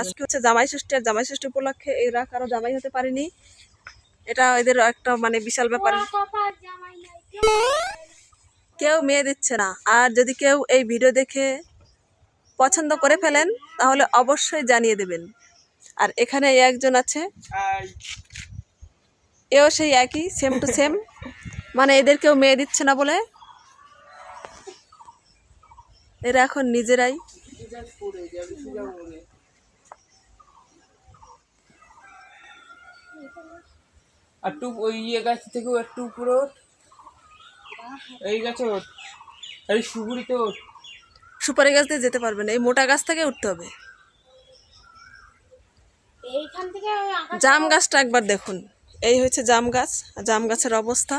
আজকে হচ্ছে জামাই ষষ্ঠী আর জামাই ষষ্ঠী উপলক্ষে এরা কারও জামাই হতে পারেনি। এটা এদের একটা মানে বিশাল ব্যাপার। কেউ মেয়ে দিচ্ছে না। আর যদি কেউ এই ভিডিও দেখে পছন্দ করে ফেলেন তাহলে অবশ্যই জানিয়ে দেবেন। আর এখানে একজন আছে। এও সেই একই সেম টু সেম মানে এদের কেউ মেয়ে দিচ্ছে না বলে এরা এখন নিজেরাই। আর টু ওই ইয়ে গাছ থেকেও একটু উপরে এই গাছে ওঠ। এই সুগুড়িতে ওঠ। সুপারি গাছ দিয়ে যেতে পারবে না এই মোটা গাছ থেকে উঠতে হবে। এইখান থেকে জাম গাছটা একবার দেখুন। এই হচ্ছে জাম গাছ আর জাম গাছের অবস্থা।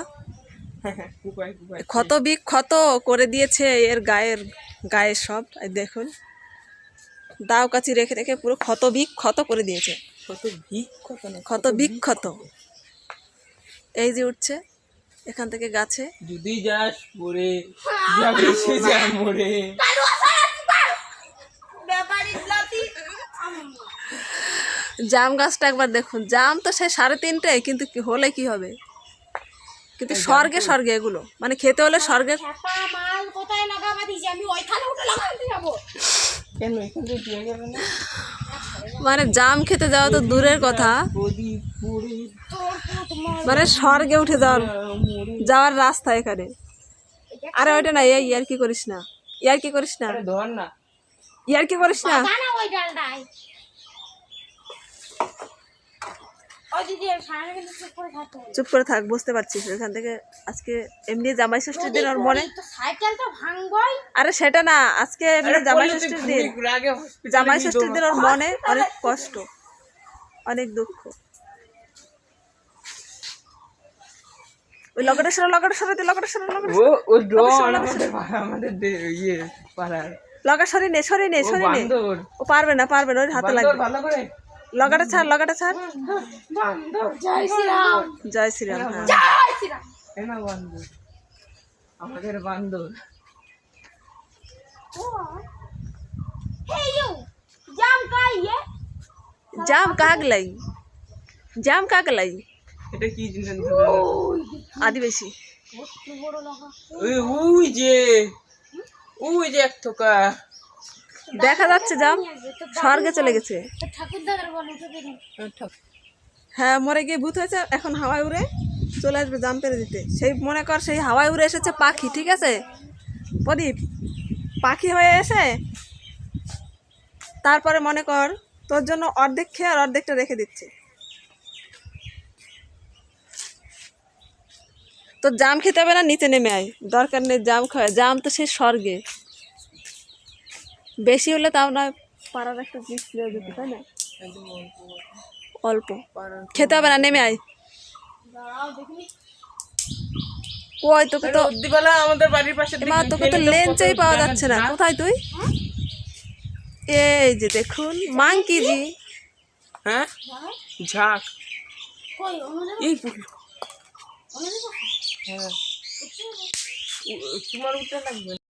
কুপাই কুপাই ক্ষত বিক ক্ষত করে দিয়েছে এর গায়ের গায়ে সব দেখুন। দাও কাচি রেখে রেখে পুরো ক্ষত বিক ক্ষত করে দিয়েছে। ক্ষত বিক্ষত এই যে উঠছে এখান থেকে গাছে। যদি যাস পরে যাবে সে যা মরে। জাম গাছটা একবার দেখুন। জাম তো সে সাড়ে তিনটে কিন্তু হলে কি হবে? কিন্তু স্বর্গে স্বর্গে এগুলো। মানে খেতে হলে স্বর্গে মাল কোথায় লাগাবা দিছি আমি ওইখানে উঠে লাগাতে যাব। কেন? এখান থেকে দিয়ে যাবে না? মানে জাম খেতে যাওয়া তো দূরের কথা। মানে স্বর্গে উঠে যাওয়ার যাওয়ার রাস্তা এখানে। আরে ওইটা না এই ইয়ার কি করিস না। ইয়ার কি করিস না। ইয়ার কি করিস না জানা ওই ডালটাই ওই দিদি সারা কিন্তু চুপ করে থাক বুঝতে পারছিস। এখান থেকে আজকে এমনি জামাই ষষ্ঠীর দিন ওর মনে আরে সেটা না আজকে এমনি জামাই ষষ্ঠীর দিন। জামাই ষষ্ঠীর দিন ওর মনে অনেক কষ্ট অনেক দুঃখ। ওই লগটা সরা লগটা সরা লগটা ও ও ডন আমাদের পাড়া- আমাদের দে- ইয়ে পাড়ার। লগা সরি নে সরি নে সরি নে। ও পারবে না পারবে না ওর হাতে লাগবে। ভালো করে। লগাটা ছাড় লগাটা ছাড় বান্দর জয় শ্রীরাম জয় শ্রীরাম হ্যাঁ জয় শ্রীরাম এনা বান্দর আমাদের বান্দর हे यू जाम का ये জাম কাগলাই জাম কাগলাই এটা কি জিনিস আদিবাসী বড় লাগা ওই ওই যে ওই যে এক থোকা দেখা যাচ্ছে জাম, স্বর্গে চলে গেছে। তো হ্যাঁ মরে গিয়ে ভূত হয়েছে, এখন হাওয়ায় উড়ে চলে আসবে জাম পেরে দিতে। সেই মনে কর, সেই হাওয়ায় উড়ে এসেছে পাখি, ঠিক আছে? প্রদীপ, পাখি হয়ে এসে তারপরে মনে কর, তোর জন্য অর্ধেক খেয়ে আর অর্ধেকটা রেখে দিচ্ছে। তোর জাম খেতে হবে না, নিচে নেমে আয়। দরকার নেই জাম খাওয়া জাম তো সে স্বর্গে। বেশি হলে তাও নয় পাড়ার একটা জিনিস যেত তাই না? অল্প। খেতে হবে না নেমে আয়। কই তোকে তো আমাদের বাড়ির পাশে মা তোকে তো লেঞ্চেই পাওয়া যাচ্ছে না। কোথায় তুই? এই যে দেখুন মাংকি জি। হ্যাঁ? ঝাঁক। এই হ্যাঁ। তোমার উঠতে লাগবে।